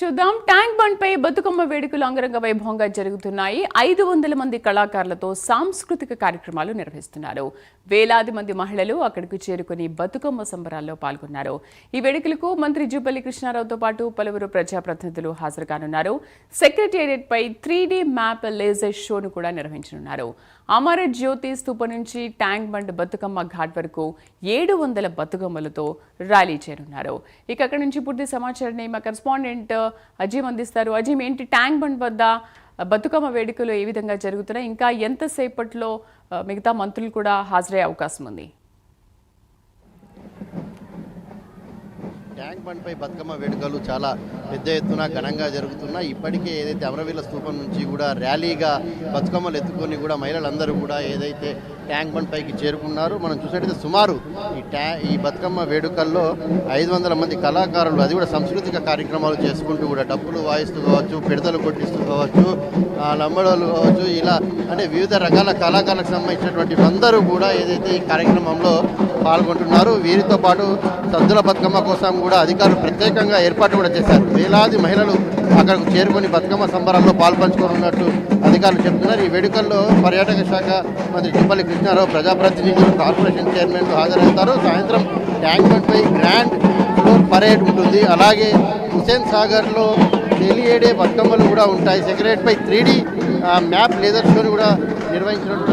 చూద్దాం. Tank bund పై బతుకమ్మ వేడుకలు అంగరంగ వైభవంగా జరుగుతున్నాయి. ఐదు వందల మంది కళాకారులతో సాంస్కృతిక కార్యక్రమాలు నిర్వహిస్తున్నారు. వేలాది మంది మహిళలు అక్కడికి చేరుకుని బతుకమ్మ సంబరాల్లో పాల్గొన్నారు. ఈ వేడుకలకు మంత్రి జూపల్లి కృష్ణారావుతో పాటు పలువురు ప్రజాప్రతినిధులు హాజరు కానున్నారు సెక్రటేరియట్ పై త్రీ మ్యాప్ లేజర్ షోను కూడా నిర్వహించనున్నారు. అమర జ్యోతి స్థూపం నుంచి ట్యాంక్ బండ్ బతుకమ్మ ఘాట్ వరకు ఏడు వందల బతుకమ్మలతో ర్యాలీ చేరున్నారు. ఇక అక్కడి నుంచి పూర్తి సమాచారాన్ని మా కరెస్పాండెంట్ అజీమ్ అందిస్తారు. అజీమ్ ఏంటి ట్యాంక్ బండ్ వద్ద బతుకమ్మ వేడుకలు ఏ విధంగా జరుగుతున్నాయి? ఇంకా ఎంతసేపట్లో మిగతా మంత్రులు కూడా హాజరయ్యే అవకాశం ఉంది? ట్యాంక్ బండ్ పై బతుకమ్మ వేడుకలు చాలా పెద్ద ఎత్తున ఘనంగా జరుగుతున్నాయి ఇప్పటికే ఏదైతే అమరవీల స్థూపం నుంచి కూడా ర్యాలీగా బతుకమ్మలు ఎత్తుకొని కూడా మహిళలందరూ కూడా ఏదైతే ట్యాంక్ బండ్ పైకి చేరుకున్నారు మనం చూసినట్టయితే సుమారు ఈ ట్యా ఈ బతుకమ్మ వేడుకల్లో ఐదు వందల మంది కళాకారులు అది కూడా సాంస్కృతిక కార్యక్రమాలు చేసుకుంటూ కూడా డప్పులు వాయిస్తూ కావచ్చు పిడతలు కొట్టిస్తూ కావచ్చు లంబడోలు కావచ్చు ఇలా అంటే వివిధ రకాల కళాకారులకు సంబంధించినటువంటి అందరూ కూడా ఏదైతే ఈ కార్యక్రమంలో పాల్గొంటున్నారు. వీరితో పాటు సద్దుల బతుకమ్మ కోసం కూడా అధికారులు ప్రత్యేకంగా ఏర్పాటు కూడా చేశారు. వేలాది మహిళలు అక్కడకు చేరుకొని బతుకమ్మ సంబరాల్లో పాల్పంచుకోనున్నట్టు అధికారులు చెప్తున్నారు. ఈ వేడుకల్లో పర్యాటక శాఖ మంత్రి జుపల్లి కృష్ణారావు ప్రజాప్రతినిధులు కార్పొరేషన్ చైర్మన్లు హాజరవుతారు. సాయంత్రం ట్యాంక్ గ్రాండ్ ఫ్లోర్ పరేడ్ ఉంటుంది. అలాగే హుసేన్ సాగర్లో తెలియడే బతుకమ్మలు కూడా ఉంటాయి. సెక్రటరీపై త్రీ త్రీ మ్యాప్ లేదర్ షోని కూడా నిర్వహించినట్టు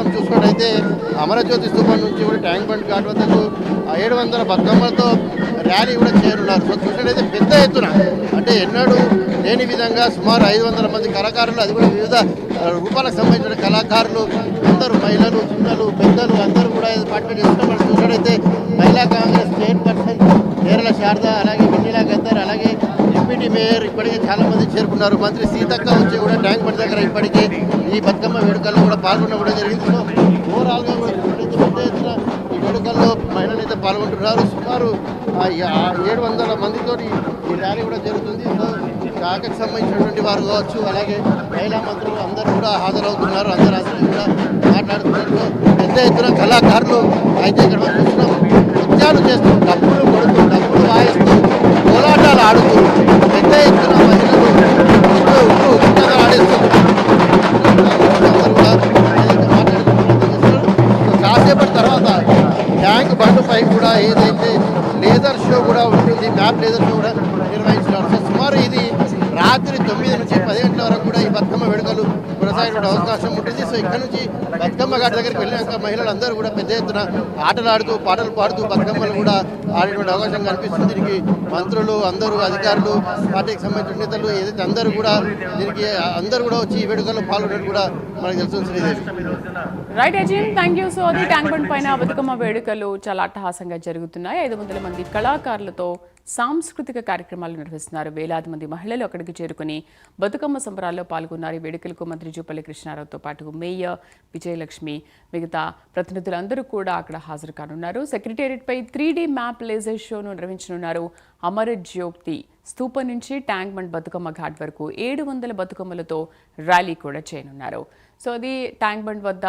మనం చూసుకున్నట్టయితే అమరజ్యోతి స్థూపం నుంచి కూడా ట్యాంక్ బండ్ ఘాట్ వద్దకు ఏడు వందల బతుకమ్మలతో ర్యాలీ కూడా చేరున్నారు. సో చూసినట్టయితే పెద్ద ఎత్తున అంటే ఎన్నడూ లేని విధంగా సుమారు ఐదు వందల మంది కళాకారులు అది కూడా వివిధ రూపాలకు సంబంధించిన కళాకారులు అందరూ మహిళలు చిన్నలు పెద్దలు అందరూ కూడా పార్టిసిపేట్ చేస్తున్నారు. మనం చూసినట్టయితే మహిళా కాంగ్రెస్ చైర్పర్సన్ కేరళ శారద చాలా మంది చేరుకున్నారు. మంత్రి సీతక్క వచ్చి కూడా ట్యాంక్ బండ్ దగ్గర ఇప్పటికీ ఈ బతుకమ్మ వేడుకల్లో కూడా పాల్గొనడం జరిగింది. సో ఓవరాల్గా పెద్ద ఎత్తున ఈ వేడుకల్లో మహిళలు అయితే పాల్గొంటున్నారు. సుమారు ఆ, ఏడు వందల మందితో ఈ ర్యాలీ కూడా జరుగుతుంది. సో శాఖకు సంబంధించినటువంటి వారు కావచ్చు అలాగే మహిళా మంత్రులు అందరూ కూడా హాజరవుతున్నారు. అందరూ హాజరు కూడా మాట్లాడుతున్నారు. పెద్ద ఎత్తున కళాకారులు అయితే ఇక్కడ చూస్తున్నాం. నృత్యాలు చేస్తూ డబ్బులు కొడుతూ డబ్బులు వాయిస్తూ కోలాటాలు ఆడుతూ పెద్ద ఎత్తున ట్యాంక్ కూడా ఏదైతే లేజర్ షో కూడా ఉంటుంది మ్యాప్ లేజర్ షో కూడా నిర్వహించడం సుమారు ఇది రాత్రి తొమ్మిది నుంచి పది గంటల వరకు కూడా ఈ బతుకమ్మ వేడుకలు కొనసాగే అవకాశం ఉంటుంది. సో ఇక్కడ నుంచి బతుకమ్మ ఘాట్ దగ్గరికి వెళ్ళినాక మహిళలు అందరూ కూడా పెద్ద ఎత్తున ఆటలు ఆడుతూ పాటలు పాడుతూ బతుకమ్మలు కూడా ఆడేటువంటి అవకాశం కనిపిస్తుంది దీనికి మంత్రులు అందరూ అధికారులు పార్టీకి సంబంధించిన నేతలు ఏదైతే అందరూ కూడా దీనికి అందరూ కూడా వచ్చి ఈ వేడుకల్లో పాల్గొనడం కూడా మనకు తెలుసు Sridevi. Right Azeem thank you so అది ట్యాంక్ బండ్ పైన బతుకమ్మ వేడుకలు చాలా అట్టహాసంగా జరుగుతున్నాయి. ఐదు వందల మంది కళాకారులతో సాంస్కృతిక కార్యక్రమాలు నిర్వహిస్తున్నారు. వేలాది మంది మహిళలు అక్కడికి చేరుకుని బతుకమ్మ సంబరాల్లో పాల్గొన్నారు. ఈ వేడుకలకు మంత్రి జూపల్లి కృష్ణారావుతో పాటు మేయర్ విజయలక్ష్మి మిగతా ప్రతినిధులందరూ కూడా అక్కడ హాజరు కానున్నారు. సెక్రటేరియట్పై త్రీ డీ మ్యాప్ లేజర్ షోను నిర్వహించనున్నారు. అమర జ్యోక్తి స్తూపం నుంచి ట్యాంక్ బండ్ బతుకమ్మ ఘాట్ వరకు ఏడు వందల బతుకమ్మలతో ర్యాలీ కూడా చేయనున్నారు. సో అది ట్యాంక్ బండ్ వద్ద